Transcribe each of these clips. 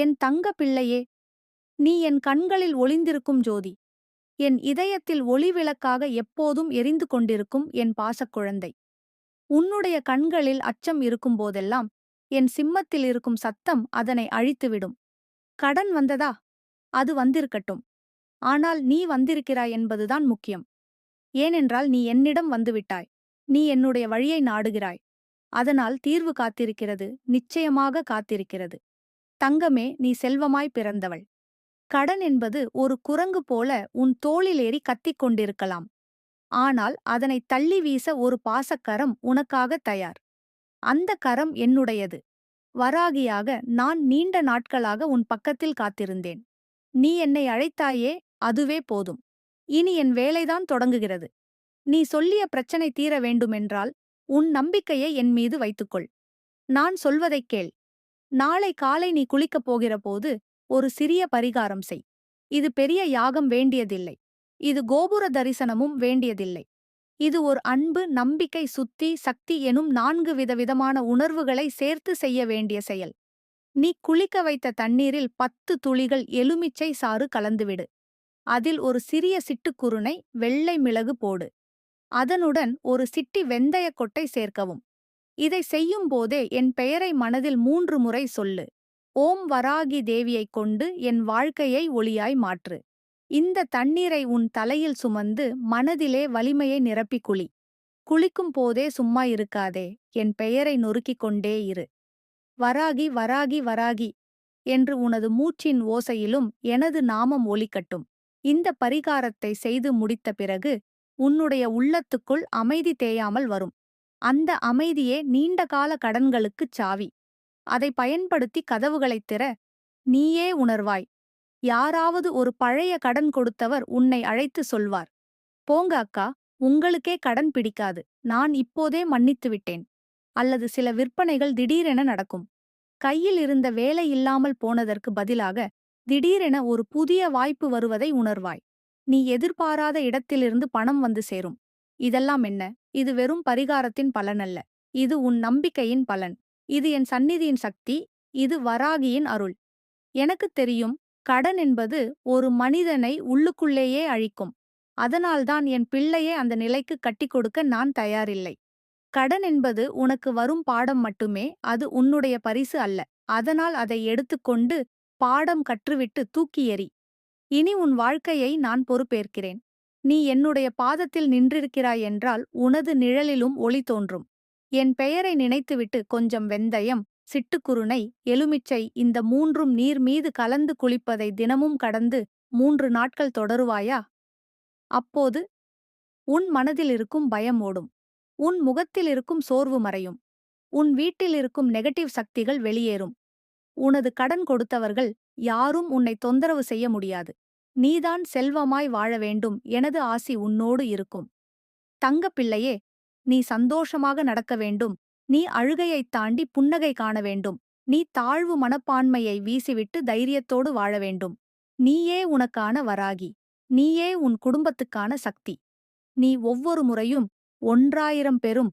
என் தங்க பிள்ளையே நீ என் கண்களில் ஒளிந்திருக்கும் ஜோதி. என் இதயத்தில் ஒளி விளக்காக எப்போதும் எரிந்து கொண்டிருக்கும் என் பாசக்குழந்தை உன்னுடைய கண்களில் அச்சம் இருக்கும்போதெல்லாம் என் சிம்மத்தில் இருக்கும் சத்தம் அதனை அழித்துவிடும். கடன் வந்ததா? அது வந்திருக்கட்டும். ஆனால் நீ வந்திருக்கிறாய் என்பதுதான் முக்கியம். ஏனென்றால் நீ என்னிடம் வந்துவிட்டாய். நீ என்னுடைய வழியை நாடுகிறாய். அதனால் தீர்வு காத்திருக்கிறது நிச்சயமாக காத்திருக்கிறது. தங்கமே நீ செல்வமாய் பிறந்தவள். கடன் என்பது ஒரு குரங்கு போல உன் தோளிலேறி கத்திக் கொண்டிருக்கலாம். ஆனால் அதனை தள்ளி வீச ஒரு பாசக்கரம் உனக்காக தயார். அந்த கரம் என்னுடையது. வராகியாக நான் நீண்ட நாட்களாக உன் பக்கத்தில் காத்திருந்தேன். நீ என்னை அழைத்தாயே அதுவே போதும். இனி என் வேலைதான் தொடங்குகிறது. நீ சொல்லிய பிரச்சனை தீர வேண்டுமென்றால் உன் நம்பிக்கையை என் மீது வைத்துக்கொள். நான் சொல்வதைக் கேள். நாளை காலை நீ குளிக்கப் போகிறபோது ஒரு சிறிய பரிகாரம் செய். இது பெரிய யாகம் வேண்டியதில்லை. இது கோபுர தரிசனமும் வேண்டியதில்லை. இது ஒரு அன்பு நம்பிக்கை சுத்தி சக்தி எனும் நான்கு விதவிதமான உணர்வுகளை சேர்த்து செய்ய வேண்டிய செயல். நீ குளிக்க வைத்த தண்ணீரில் பத்து துளிகள் எலுமிச்சை சாறு கலந்துவிடு. அதில் ஒரு சிறிய சிட்டுக்குருணை வெள்ளை மிளகு போடு. அதனுடன் ஒரு சிட்டி வெந்தயக் கொட்டை சேர்க்கவும். இதை செய்யும் போதே என் பெயரை மனதில் மூன்று முறை சொல்லு. ஓம் வராகி தேவியைக் கொண்டு என் வாழ்க்கையை ஒளியாய் மாற்று. இந்த தண்ணீரை உன் தலையில் சுமந்து மனதிலே வலிமையை நிரப்பிக் குளி. குளிக்கும் போதே சும்மா இருக்காதே என் பெயரை நொறுக்கிக் கொண்டே இரு. வராகி வராகி வராகி என்று உனது மூச்சின் ஓசையிலும் எனது நாமம் ஒலிக்கட்டும். இந்த பரிகாரத்தை செய்து முடித்த பிறகு உன்னுடைய உள்ளத்துக்குள் அமைதி தேயாமல் வரும். அந்த அமைதியே நீண்டகால கடன்களுக்குச் சாவி. அதை பயன்படுத்தி கதவுகளைத் திற நீயே உணர்வாய். யாராவது ஒரு பழைய கடன் கொடுத்தவர் உன்னை அழைத்து சொல்வார். போங்க அக்கா உங்களுக்கே கடன் பிடிக்காது. நான் இப்போதே மன்னித்து விட்டேன். அல்லது சில விற்பனைகள் திடீரென நடக்கும். கையில் இருந்த வேலை இல்லாமல் போனதற்கு பதிலாக திடீரென ஒரு புதிய வாய்ப்பு வருவதை உணர்வாய். நீ எதிர்பாராத இடத்திலிருந்து பணம் வந்து சேரும். இதெல்லாம் என்ன? இது வெறும் பரிகாரத்தின் பலனல்ல. இது உன் நம்பிக்கையின் பலன். இது என் சந்நிதியின் சக்தி. இது வராகியின் அருள். எனக்குத் தெரியும் கடன் என்பது ஒரு மனிதனை உள்ளுக்குள்ளேயே அழிக்கும். அதனால்தான் என் பிள்ளையை அந்த நிலைக்கு கட்டிக் கொடுக்க நான் தயாரில்லை. கடன் என்பது உனக்கு வரும் பாடம் மட்டுமே அது உன்னுடைய பரிசு அல்ல. அதனால் அதை எடுத்துக்கொண்டு பாடம் கற்றுவிட்டு தூக்கி எறி. இனி உன் வாழ்க்கையை நான் பொறுப்பேற்கிறேன். நீ என்னுடைய பாதத்தில் நின்றிருக்கிறாய் என்றால் உனது நிழலிலும் ஒளி தோன்றும். என் பெயரை நினைத்துவிட்டு கொஞ்சம் வெந்தயம் சிட்டுக்குருணை எலுமிச்சை இந்த மூன்றும் நீர் மீது கலந்து குளிப்பதை தினமும் கடந்து மூன்று நாட்கள் தொடருவாயா? அப்போது உன் மனதில் இருக்கும் பயம் ஓடும். உன் முகத்தில் இருக்கும் சோர்வு மறையும். உன் வீட்டில் இருக்கும் நெகட்டிவ் சக்திகள் வெளியேறும். உனது கடன் கொடுத்தவர்கள் யாரும் உன்னை தொந்தரவு செய்ய முடியாது. நீதான் செல்வமாய் வாழ வேண்டும். எனது ஆசி உன்னோடு இருக்கும். தங்கப்பிள்ளையே நீ சந்தோஷமாக நடக்க வேண்டும். நீ அழுகையைத் தாண்டி புன்னகை காண வேண்டும். நீ தாழ்வு மனப்பான்மையை வீசிவிட்டு தைரியத்தோடு வாழ வேண்டும். நீயே உனக்கான வராகி. நீயே உன் குடும்பத்துக்கான சக்தி. நீ ஒவ்வொரு முறையும் ஒன்றாயிரம் பெரும்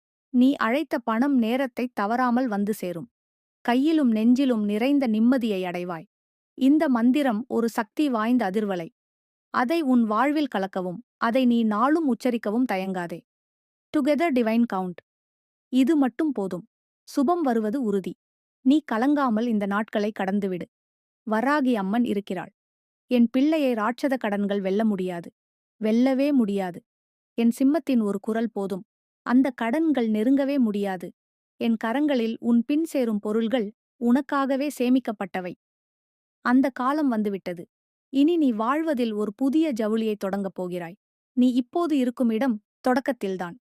நீ அழைத்த பணம் நேரத்தை தவறாமல் வந்து சேரும். கையிலும் நெஞ்சிலும் நிறைந்த நிம்மதியை அடைவாய். இந்த மந்திரம் ஒரு சக்தி வாய்ந்த அதிர்வலை. அதை உன் வாழ்வில் கலக்கவும் அதை நீ நாளும் உச்சரிக்கவும் தயங்காதே. டுகெதர் டிவைன் கவுண்ட் இது மட்டும் போதும். சுபம் வருவது உறுதி. நீ கலங்காமல் இந்த நாட்களை கடந்துவிடு. வராகி அம்மன் இருக்கிறாள். என் பிள்ளையை ராட்சத கடன்கள் வெல்ல முடியாது. வெல்லவே முடியாது. என் சிம்மத்தின் ஒரு குரல் போதும். அந்த கடன்கள் நெருங்கவே முடியாது. என் கரங்களில் உன் பின் சேரும் பொருள்கள் உனக்காகவே சேமிக்கப்பட்டவை. அந்த காலம் வந்துவிட்டது. இனி நீ வாழ்வதில் ஒரு புதிய ஜவுளியை தொடங்கப் போகிறாய். நீ இப்போது இருக்கும் இடம் தொடக்கத்தில்தான்.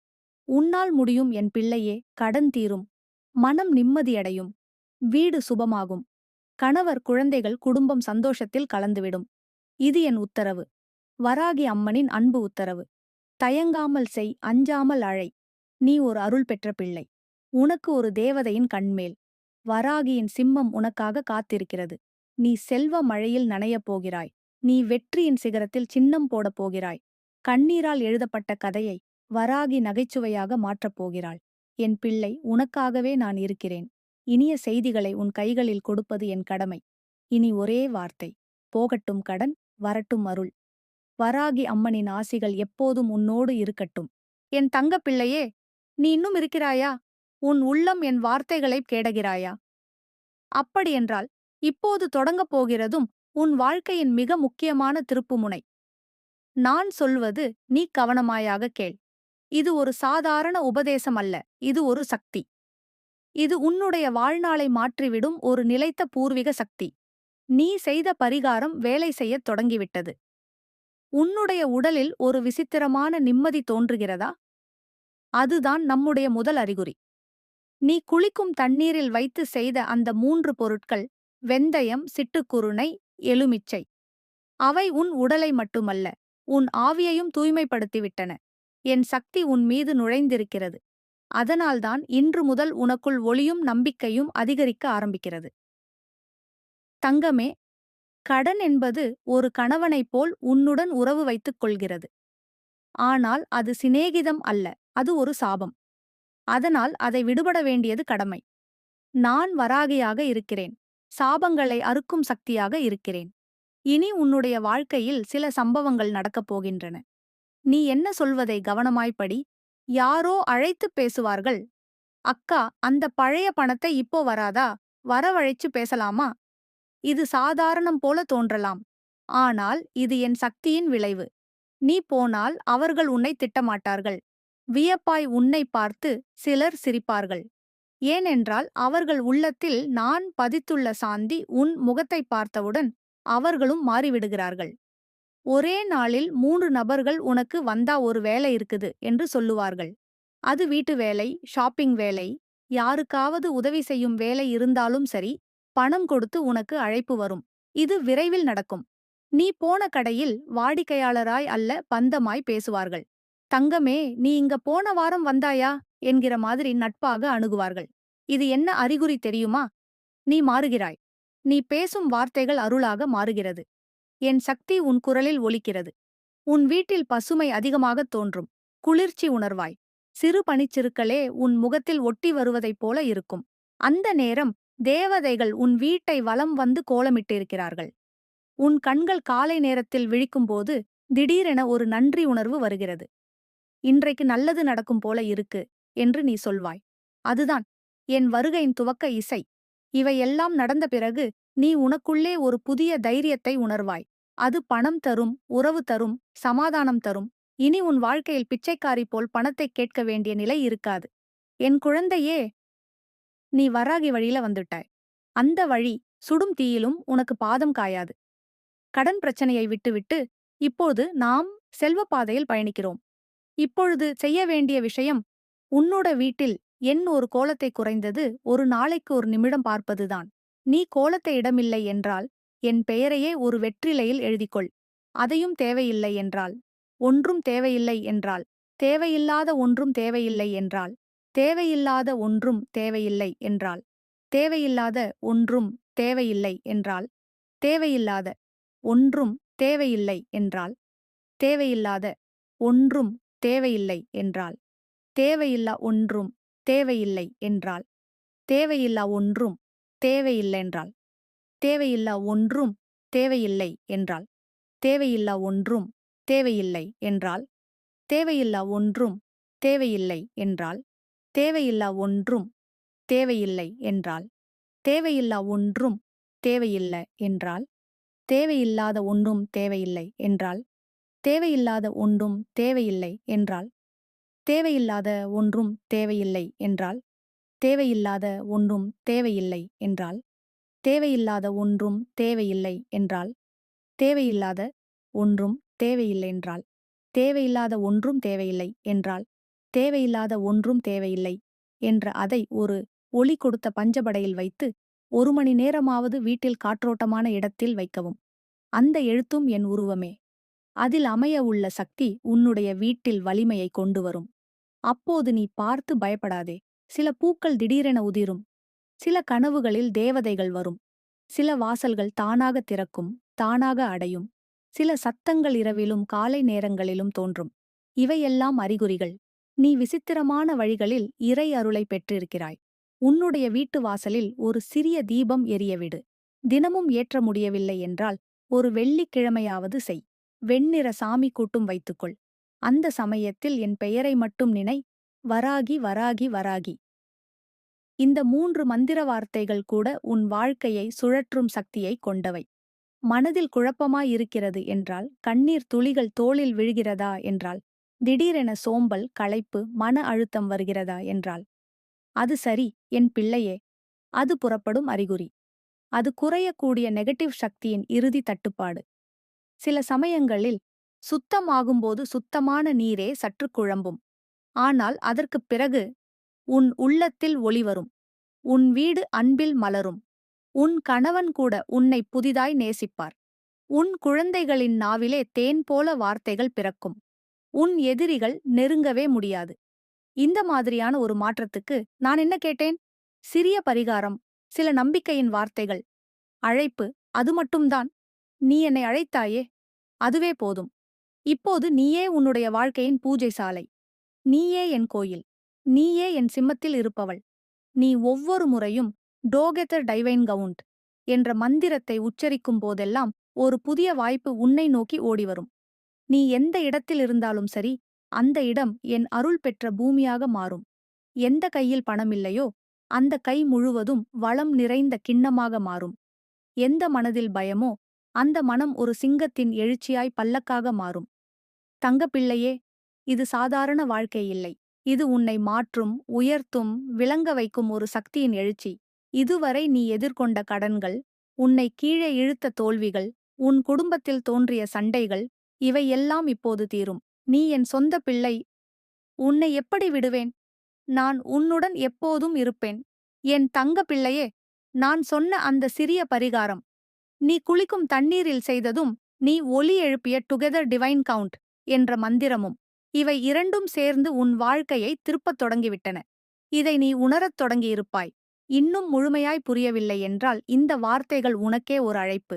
உன்னால் முடியும் என் பிள்ளையே கடன் தீரும். மனம் நிம்மதியடையும் வீடு சுபமாகும். கணவர் குழந்தைகள் குடும்பம் சந்தோஷத்தில் கலந்துவிடும். இது என் உத்தரவு. வராகி அம்மனின் அன்பு உத்தரவு. தயங்காமல் செய் அஞ்சாமல் அழை. நீ ஒரு அருள் பெற்ற பிள்ளை. உனக்கு ஒரு தேவதையின் கண்மேல். வராகியின் சிம்மம் உனக்காக காத்திருக்கிறது. நீ செல்வ மழையில் நனையப் போகிறாய். நீ வெற்றியின் சிகரத்தில் சின்னம் போடப் போகிறாய். கண்ணீரால் எழுதப்பட்ட கதையை வராகி நகைச்சுவையாக மாற்றப் போகிறாள். என் பிள்ளை உனக்காகவே நான் இருக்கிறேன். இனிய செய்திகளை உன் கைகளில் கொடுப்பது என் கடமை. இனி ஒரே வார்த்தை. போகட்டும் கடன் வரட்டும் அருள். வராகி அம்மனின் ஆசிகள் எப்போதும் உன்னோடு இருக்கட்டும். என் தங்கப் பிள்ளையே நீ இன்னும் இருக்கிறாயா? உன் உள்ளம் என் வார்த்தைகளைக் கேடகிறாயா? அப்படியென்றால் இப்போது தொடங்கப் போகிறதும் உன் வாழ்க்கையின் மிக முக்கியமான திருப்புமுனை. நான் சொல்வது நீ கவனமாயாக கேள். இது ஒரு சாதாரண உபதேசம் அல்ல இது ஒரு சக்தி. இது உன்னுடைய வாழ்நாளை மாற்றிவிடும் ஒரு நிலைத்த பூர்வீக சக்தி. நீ செய்த பரிகாரம் வேலை செய்யத் தொடங்கிவிட்டது. உன்னுடைய உடலில் ஒரு விசித்திரமான நிம்மதி தோன்றுகிறதா? அதுதான் நம்முடைய முதல் அறிகுறி. நீ குளிக்கும் தண்ணீரில் வைத்து செய்த அந்த மூன்று பொருட்கள் வெந்தயம் சிட்டுக்குருணை எலுமிச்சை. அவை உன் உடலை மட்டுமல்ல உன் ஆவியையும் தூய்மைப்படுத்திவிட்டன. என் சக்தி உன் மீது நுழைந்திருக்கிறது. அதனால்தான் இன்று முதல் உனக்குள் ஒளியும் நம்பிக்கையும் அதிகரிக்க ஆரம்பிக்கிறது. தங்கமே கடன் என்பது ஒரு கணவனைப் போல் உன்னுடன் உறவு வைத்துக் கொள்கிறது. ஆனால் அது சிநேகிதம் அல்ல. அது ஒரு சாபம். அதனால் அதை விடுபட வேண்டியது கடமை. நான் வராகியாக இருக்கிறேன். சாபங்களை அறுக்கும் சக்தியாக இருக்கிறேன். இனி உன்னுடைய வாழ்க்கையில் சில சம்பவங்கள் நடக்கப் போகின்றன. நீ என்ன சொல்வதை கவனமாய்ப்படி. யாரோ அழைத்துப் பேசுவார்கள். அக்கா அந்த பழைய பணத்தை இப்போ வராதா? வரவழைச்சு பேசலாமா? இது சாதாரணம் போல தோன்றலாம். ஆனால் இது என் சக்தியின் விளைவு. நீ போனால் அவர்கள் உன்னை திட்டமாட்டார்கள். வியப்பாய் உன்னை பார்த்து சிலர் சிரிப்பார்கள். ஏனென்றால் அவர்கள் உள்ளத்தில் நான் பதித்துள்ள சாந்தி உன் முகத்தை பார்த்தவுடன் அவர்களும் மாறிவிடுகிறார்கள். ஒரே நாளில் மூன்று நபர்கள் உனக்கு வந்தா ஒரு வேலை இருக்குது என்று சொல்லுவார்கள். அது வீட்டு வேலை ஷாப்பிங் வேலை யாருக்காவது உதவி செய்யும் வேலை இருந்தாலும் சரி பணம் கொடுத்து உனக்கு அழைப்பு வரும். இது விரைவில் நடக்கும். நீ போன கடையில் வாடிக்கையாளராய் அல்ல பந்தமாய் பேசுவார்கள். தங்கமே நீ இங்க போன வாரம் வந்தாயா? என்கிற மாதிரி நட்பாக அணுகுவார்கள். இது என்ன அறிகுறி தெரியுமா? நீ மாறுகிறாய். நீ பேசும் வார்த்தைகள் அருளாக மாறுகிறது. என் சக்தி உன் குரலில் ஒலிக்கிறது. உன் வீட்டில் பசுமை அதிகமாகத் தோன்றும். குளிர்ச்சி உணர்வாய். சிறு பனிச்சிறுக்களே உன் முகத்தில் ஒட்டி வருவதைப் போல இருக்கும். அந்த நேரம் தேவதைகள் உன் வீட்டை வலம் வந்து கோலமிட்டிருக்கிறார்கள். உன் கண்கள் காலை நேரத்தில் விழிக்கும்போது திடீரென ஒரு நன்றி உணர்வு வருகிறது. இன்றைக்கு நல்லது நடக்கும் போல இருக்கு என்று நீ சொல்வாய். அதுதான் என் வருகையின் துவக்க இசை. இவையெல்லாம் நடந்த பிறகு நீ உனக்குள்ளே ஒரு புதிய தைரியத்தை உணர்வாய். அது பணம் தரும் உறவு தரும் சமாதானம் தரும். இனி உன் வாழ்க்கையில் பிச்சைக்காரி போல் பணத்தை கேட்க வேண்டிய நிலை இருக்காது. என் குழந்தையே! நீ வராகி வழியில வந்துட்டாய். அந்த வழி சுடும் தீயிலும் உனக்கு பாதம் காயாது. கடன் பிரச்சனையை விட்டுவிட்டு இப்போது நாம் செல்வப்பாதையில் பயணிக்கிறோம். இப்பொழுது செய்ய வேண்டிய விஷயம் உன்னோட வீட்டில் என் ஒரு கோலத்தை குறைந்தது ஒரு நாளைக்கு ஒரு நிமிடம் பார்ப்பதுதான். நீ கோலத்தை இடமில்லை என்றால் என் பெயரையே ஒரு வெற்றிலையில் எழுதிக்கொள். அதையும் தேவையில்லை என்றால் ஒன்றும் தேவையில்லை என்றால் தேவையில்லாத ஒன்றும் தேவையில்லை என்றால் தேவையில்லாத ஒன்றும் தேவையில்லை என்றால் தேவையில்லாத ஒன்றும் தேவையில்லை என்றால் தேவையில்லாத ஒன்றும் தேவையில்லை என்றால் தேவையில்லாத ஒன்றும் தேவையில்லை என்றால் தேவையில்லா ஒன்றும் தேவையில்லை என்றால் தேவையில்லா ஒன்றும் தேவையில்லை என்றால் தேவையில்லா ஒன்றும் தேவையில்லை என்றால் தேவையில்லா ஒன்றும் தேவையில்லை என்றால் தேவையில்லா ஒன்றும் தேவையில்லை என்றால் தேவையில்லா ஒன்றும் தேவையில்லை என்றால் தேவையில்லா ஒன்றும் தேவையில்லை என்றால் தேவையில்லாத ஒன்றும் தேவையில்லை என்றால் தேவையில்லாத ஒன்றும் தேவையில்லை என்றால் தேவையில்லாத ஒன்றும் தேவையில்லை என்றால் தேவையில்லாத ஒன்றும் தேவையில்லை என்றால் தேவையில்லாத ஒன்றும் தேவையில்லை என்றால் தேவையில்லாத ஒன்றும் தேவையில்லை என்றால் தேவையில்லாத ஒன்றும் தேவையில்லை என்றால் தேவையில்லாத ஒன்றும் தேவையில்லை என்ற அதை ஒரு ஒளி கொடுத்த பஞ்சபடையில் வைத்து ஒரு மணி நேரமாவது வீட்டில் காற்றோட்டமான இடத்தில் வைக்கவும். அந்த எழுத்தும் என் உருவமே. அதில் அமைய உள்ள சக்தி உன்னுடைய வீட்டில் வலிமையை கொண்டு வரும். அப்போது நீ பார்த்து பயப்படாதே. சில பூக்கள் திடீரென உதிரும். சில கனவுகளில் தேவதைகள் வரும். சில வாசல்கள் தானாக திறக்கும் தானாக அடையும். சில சத்தங்கள் இரவிலும் காலை நேரங்களிலும் தோன்றும். இவையெல்லாம் அறிகுறிகள். நீ விசித்திரமான வழிகளில் இறை அருளை பெற்றிருக்கிறாய். உன்னுடைய வீட்டு வாசலில் ஒரு சிறிய தீபம் எரியவிடு தினமும் ஏற்ற முடியவில்லை என்றால் ஒரு வெள்ளிக்கிழமையாவது செய். வெண்ணிற சாமி கூட்டும் வைத்துக்கொள். அந்த சமயத்தில் என் பெயரை மட்டும் நினை வராகி வராகி வராகி. இந்த மூன்று மந்திர வார்த்தைகள் கூட உன் வாழ்க்கையை சுழற்றும் சக்தியை கொண்டவை. மனதில் குழப்பமாயிருக்கிறது என்றால் கண்ணீர் துளிகள் தோளில் விழுகிறதா என்றால் திடீரென சோம்பல் களைப்பு மன அழுத்தம் வருகிறதா என்றால் அது சரி என் பிள்ளையே. அது புறப்படும் அறிகுறி. அது குறையக்கூடிய நெகட்டிவ் சக்தியின் இறுதி தட்டுப்பாடு. சில சமயங்களில் சுத்தமாகும்போது சுத்தமான நீரே சற்று குழம்பும். ஆனால் அதற்குப் பிறகு உன் உள்ளத்தில் ஒளி வரும். உன் வீடு அன்பில் மலரும். உன் கணவன் கூட உன்னை புதிதாய் நேசிப்பார். உன் குழந்தைகளின் நாவிலே தேன் போல வார்த்தைகள் பிறக்கும். உன் எதிரிகள் நெருங்கவே முடியாது. இந்த மாதிரியான ஒரு மாற்றத்துக்கு நான் என்ன கேட்டேன்? சிறிய பரிகாரம் சில நம்பிக்கையின் வார்த்தைகள் அழைப்பு அது மட்டும்தான். நீ என்னை அழைத்தாயே அதுவே போதும். இப்போது நீயே உன்னுடைய வாழ்க்கையின் பூஜை சாலை. நீயே என் கோயில். நீயே என் சிம்மத்தில் இருப்பவள். நீ ஒவ்வொரு முறையும் டோகெதர் டைவைன் கவுண்ட் என்ற மந்திரத்தை உச்சரிக்கும் போதெல்லாம் ஒரு புதிய வாய்ப்பு உன்னை நோக்கி ஓடிவரும். நீ எந்த இடத்தில் இருந்தாலும் சரி அந்த இடம் என் அருள் பெற்ற பூமியாக மாறும். எந்த கையில் பணமில்லையோ அந்த கை முழுவதும் வளம் நிறைந்த கிண்ணமாக மாறும். எந்த மனதில் பயமோ அந்த மனம் ஒரு சிங்கத்தின் எழுச்சியாய் பல்லக்காக மாறும். தங்கப்பிள்ளையே இது சாதாரண வாழ்க்கை இல்லை. இது உன்னை மாற்றும் உயர்த்தும் விளங்க வைக்கும் ஒரு சக்தியின் எழுச்சி. இதுவரை நீ எதிர்கொண்ட கடன்கள் உன்னை கீழே இழுத்த தோல்விகள் உன் குடும்பத்தில் தோன்றிய சண்டைகள் இவையெல்லாம் இப்போது தீரும். நீ என் சொந்த பிள்ளை உன்னை எப்படி விடுவேன்? நான் உன்னுடன் எப்போதும் இருப்பேன். என் தங்க பிள்ளையே நான் சொன்ன அந்த சிறிய பரிகாரம் நீ குளிக்கும் தண்ணீரில் செய்ததும் நீ ஒலி எழுப்பிய டுகெதர் டிவைன் கவுண்ட் என்ற மந்திரமும் இவை இரண்டும் சேர்ந்து உன் வாழ்க்கையை திருப்பத் தொடங்கிவிட்டன. இதை நீ உணரத் தொடங்கியிருப்பாய். இன்னும் முழுமையாய் புரியவில்லை என்றால் இந்த வார்த்தைகள் உனக்கே ஒரு அழைப்பு.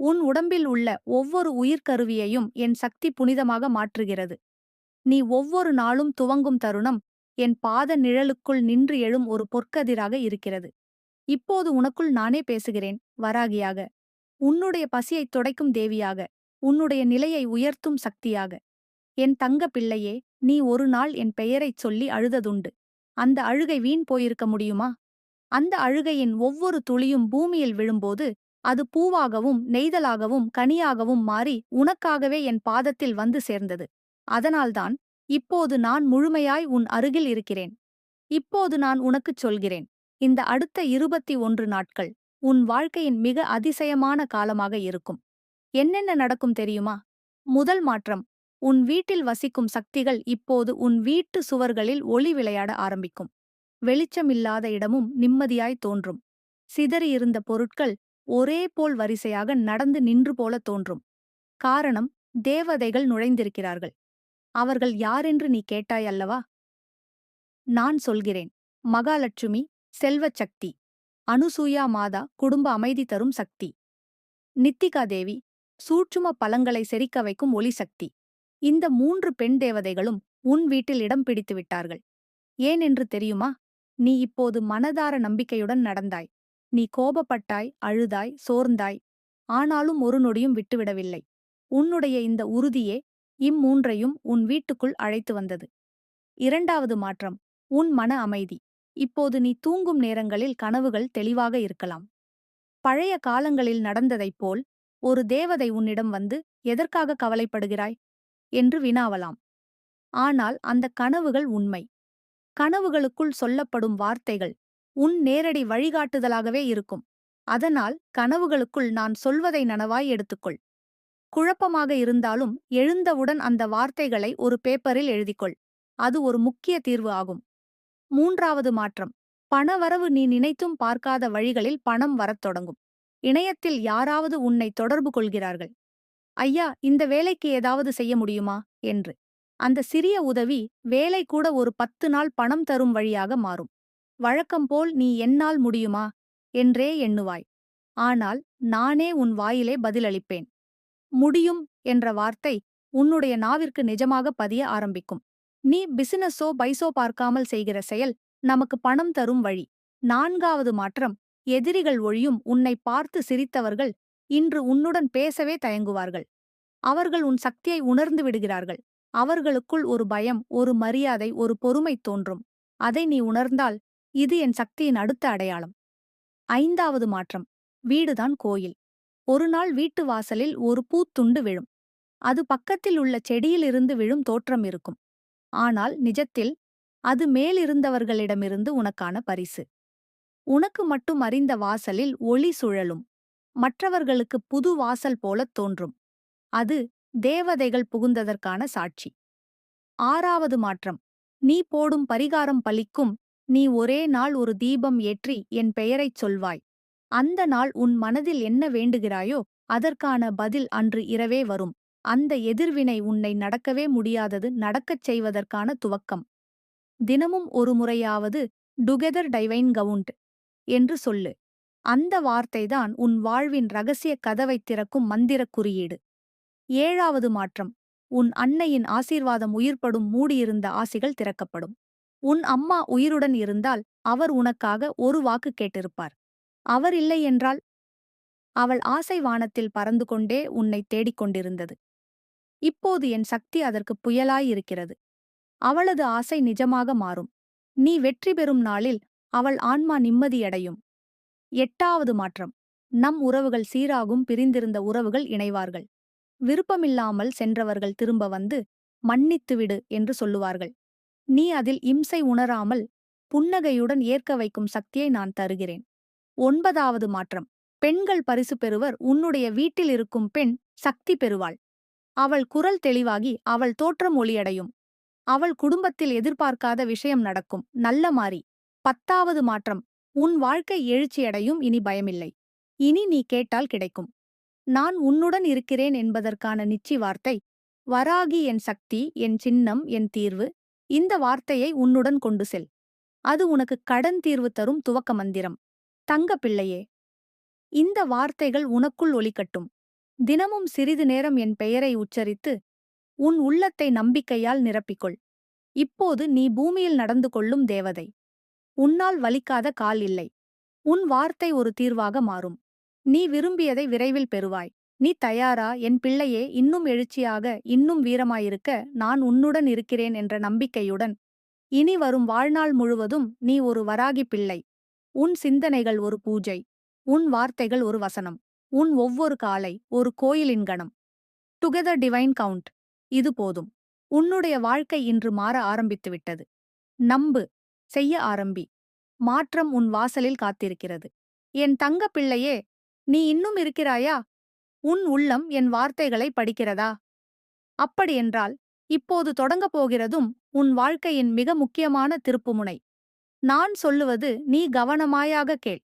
உன் உடம்பில் உள்ள ஒவ்வொரு உயிர்க்கருவியையும் என் சக்தி புனிதமாக மாற்றுகிறது. நீ ஒவ்வொரு நாளும் துவங்கும் தருணம் என் பாத நிழலுக்குள் நின்று எழும் ஒரு பொற்கதிராக இருக்கிறது. இப்போது உனக்குள் நானே பேசுகிறேன் வராகியாக. உன்னுடைய பசியைத் துடைக்கும் தேவியாக உன்னுடைய நிலையை உயர்த்தும் சக்தியாக. என் தங்க பிள்ளையே நீ ஒரு நாள் என் பெயரைச் சொல்லி அழுததுண்டு. அந்த அழுகை வீண் போயிருக்க முடியுமா? அந்த அழுகையின் ஒவ்வொரு துளியும் பூமியில் விழும்போது அது பூவாகவும் நெய்தலாகவும் கனியாகவும் மாறி உனக்காகவே என் பாதத்தில் வந்து சேர்ந்தது. அதனால்தான் இப்போது நான் முழுமையாய் உன் அருகில் இருக்கிறேன். இப்போது நான் உனக்குச் சொல்கிறேன். இந்த அடுத்த இருபத்தி ஒன்று நாட்கள் உன் வாழ்க்கையின் மிக அதிசயமான காலமாக இருக்கும். என்னென்ன நடக்கும் தெரியுமா? முதல் மாற்றம் உன் வீட்டில் வசிக்கும் சக்திகள் இப்போது உன் வீட்டு சுவர்களில் ஒளி விளையாட ஆரம்பிக்கும். வெளிச்சமில்லாத இடமும் நிம்மதியாய் தோன்றும். சிதறியிருந்த பொருட்கள் ஒரே போல் வரிசையாக நடந்து நின்று போல தோன்றும். காரணம் தேவதைகள் நுழைந்திருக்கிறார்கள். அவர்கள் யாரென்று நீ கேட்டாய் அல்லவா? நான் சொல்கிறேன். மகாலட்சுமி செல்வச் சக்தி. அனுசூயா மாதா குடும்ப அமைதி தரும் சக்தி. நித்திகா தேவி சூட்சும பலங்களை செரிக்க வைக்கும் ஒளி சக்தி. இந்த மூன்று பெண் தேவதைகளும் உன் வீட்டில் இடம் பிடித்து விட்டார்கள். ஏன் என்று தெரியுமா? நீ இப்போது மனதார நம்பிக்கையுடன் நடந்தாய். நீ கோபப்பட்டாய் அழுதாய் சோர்ந்தாய். ஆனாலும் ஒரு நொடியும் விட்டுவிடவில்லை. உன்னுடைய இந்த உறுதியே இம்மூன்றையும் உன் வீட்டுக்குள் அழைத்து வந்தது. இரண்டாவது மாற்றம் உன் மன அமைதி. இப்போது நீ தூங்கும் நேரங்களில் கனவுகள் தெளிவாக இருக்கலாம். பழைய காலங்களில் நடந்ததைப் போல் ஒரு தேவதை உன்னிடம் வந்து எதற்காக கவலைப்படுகிறாய் என்று வினாவலாம். ஆனால் அந்த கனவுகள் உண்மை. கனவுகளுக்குள் சொல்லப்படும் வார்த்தைகள் உன் நேரடி வழிகாட்டுதலாகவே இருக்கும். அதனால் கனவுகளுக்குள் நான் சொல்வதை நனவாய் எடுத்துக்கொள். குழப்பமாக இருந்தாலும் எழுந்தவுடன் அந்த வார்த்தைகளை ஒரு பேப்பரில் எழுதிக்கொள். அது ஒரு முக்கிய தீர்வு ஆகும். மூன்றாவது மாற்றம். பணவரவு நீ நினைத்தும் பார்க்காத வழிகளில் பணம் வரத் தொடங்கும். இணையத்தில் யாராவது உன்னை தொடர்பு கொள்கிறார்கள். ஐயா இந்த வேலைக்கு ஏதாவது செய்ய முடியுமா? என்று. அந்த சிறிய உதவி வேலை கூட ஒரு பத்து நாள் பணம் தரும் வழியாக மாறும். வழக்கம்போல் நீ என்னால் முடியுமா? என்றே எண்ணுவாய். ஆனால் நானே உன் வாயிலே பதிலளிப்பேன். முடியும் என்ற வார்த்தை உன்னுடைய நாவிற்கு நிஜமாக பதிய ஆரம்பிக்கும். நீ பிசினஸோ பைசோ பார்க்காமல் செய்கிற செயல் நமக்கு பணம் தரும் வழி. நான்காவது மாற்றம் எதிரிகள் ஒழியும் உன்னை பார்த்து சிரித்தவர்கள் இன்று உன்னுடன் பேசவே தயங்குவார்கள். அவர்கள் உன் சக்தியை உணர்ந்து விடுகிறார்கள். அவர்களுக்குள் ஒரு பயம் ஒரு மரியாதை ஒரு பொறுமை தோன்றும். அதை நீ உணர்ந்தால் இது என் சக்தியின் அடுத்த அடையாளம். ஐந்தாவது மாற்றம் வீடுதான் கோயில். ஒரு நாள் வீட்டு வாசலில் ஒரு பூத்துண்டு விழும். அது பக்கத்தில் உள்ள செடியிலிருந்து விழும் தோற்றம் இருக்கும். ஆனால் நிஜத்தில் அது மேலிருந்தவர்களிடமிருந்து உனக்கான பரிசு. உனக்கு மட்டும் அறிந்த வாசலில் ஒளி சுழலும். மற்றவர்களுக்கு புது வாசல் போலத் தோன்றும். அது தேவதைகள் புகுந்ததற்கான சாட்சி. ஆறாவது மாற்றம். நீ போடும் பரிகாரம் பலிக்கும் நீ ஒரே நாள் ஒரு தீபம் ஏற்றி என் பெயரைச் சொல்வாய். அந்த நாள் உன் மனதில் என்ன வேண்டுகிறாயோ அதற்கான பதில் அன்று இரவே வரும். அந்த எதிர்வினை உன்னை நடக்கவே முடியாதது நடக்கச் செய்வதற்கான துவக்கம். தினமும் ஒரு முறையாவது டுகெதர் டைவைன் கவுண்ட் என்று சொல்லு. அந்த வார்த்தைதான் உன் வாழ்வின் ரகசிய கதவைத் திறக்கும் மந்திரக் குறியீடு. ஏழாவது மாற்றம் உன் அன்னையின் ஆசீர்வாதம் உயிர்ப்படும் மூடியிருந்த ஆசிகள் திறக்கப்படும். உன் அம்மா உயிருடன் இருந்தால் அவர் உனக்காக ஒரு வாக்கு கேட்டிருப்பார். அவர் இல்லை என்றால் அவள் ஆசை வானத்தில் பறந்து கொண்டே உன்னை தேடிக் கொண்டிருந்தது. இப்போது என் சக்தி அதற்கு புயலாயிருக்கிறது அவளது ஆசை நிஜமாக மாறும். நீ வெற்றி பெறும் நாளில் அவள் ஆன்மா நிம்மதியடையும் எட்டாவது மாற்றம். நம் உறவுகள் சீராகும் பிரிந்திருந்த உறவுகள் இணைவார்கள். விருப்பமில்லாமல் சென்றவர்கள் திரும்ப வந்து மன்னித்துவிடு என்று சொல்லுவார்கள். நீ அதில் இம்சை உணராமல் புன்னகையுடன் ஏற்க வைக்கும் சக்தியை நான் தருகிறேன். ஒன்பதாவது மாற்றம். பெண்கள் பரிசு பெறுவர் உன்னுடைய வீட்டில் இருக்கும் பெண் சக்தி பெறுவாள். அவள் குரல் தெளிவாகி அவள் தோற்றம் ஒளியடையும். அவள் குடும்பத்தில் எதிர்பார்க்காத விஷயம் நடக்கும். நல்ல மாறி. பத்தாவது மாற்றம். உன் வாழ்க்கை எழுச்சியடையும் இனி பயமில்லை. இனி நீ கேட்டால் கிடைக்கும். நான் உன்னுடன் இருக்கிறேன் என்பதற்கான நிச்சி வார்த்தை வராகி என் சக்தி என் சின்னம் என் தீர்வு. இந்த வார்த்தையை உன்னுடன் கொண்டு செல். அது உனக்கு கடன் தீர்வு தரும் துவக்க மந்திரம். தங்க பிள்ளையே. இந்த வார்த்தைகள் உனக்குள் ஒலிக்கட்டும். தினமும் சிறிது நேரம் என் பெயரை உச்சரித்து உன் உள்ளத்தை நம்பிக்கையால் நிரப்பிக்கொள். இப்போது நீ பூமியில் நடந்து கொள்ளும் தேவதை. உன்னால் வலிக்காத கால் இல்லை. உன் வார்த்தை ஒரு தீர்வாக மாறும். நீ விரும்பியதை விரைவில் பெறுவாய். நீ தயாரா? என் பிள்ளையே இன்னும் எழுச்சியாக இன்னும் வீரமாயிருக்க நான் உன்னுடன் இருக்கிறேன் என்ற நம்பிக்கையுடன் இனி வரும் வாழ்நாள் முழுவதும் நீ ஒரு வராகி பிள்ளை. உன் சிந்தனைகள் ஒரு பூஜை. உன் வார்த்தைகள் ஒரு வசனம். உன் ஒவ்வொரு காலை ஒரு கோயிலின் கணம். டுகெதர் டிவைன் கவுண்ட் இது போதும். உன்னுடைய வாழ்க்கை இன்று மாற ஆரம்பித்துவிட்டது நம்பு. செய்ய ஆரம்பி. மாற்றம் உன் வாசலில் காத்திருக்கிறது. என் தங்க பிள்ளையே நீ இன்னும் இருக்கிறாயா? உன் உள்ளம் என் வார்த்தைகளை படிக்கிறதா? அப்படியென்றால் இப்போது தொடங்கப் போகிறதும் உன் வாழ்க்கையின் மிக முக்கியமான திருப்புமுனை நான் சொல்லுவது நீ கவனமாயாக கேள்.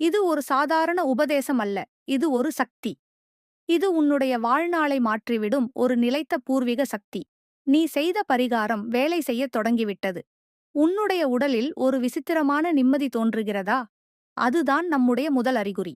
இது ஒரு சாதாரண உபதேசம் அல்ல. இது ஒரு சக்தி. இது உன்னுடைய வாழ்நாளை மாற்றிவிடும் ஒரு நிலைத்த பூர்வீக சக்தி. நீ செய்த பரிகாரம் வேலை செய்யத் தொடங்கிவிட்டது. உன்னுடைய உடலில் ஒரு விசித்திரமான நிம்மதி தோன்றுகிறதா? அதுதான் நம்முடைய முதல் அறிகுறி.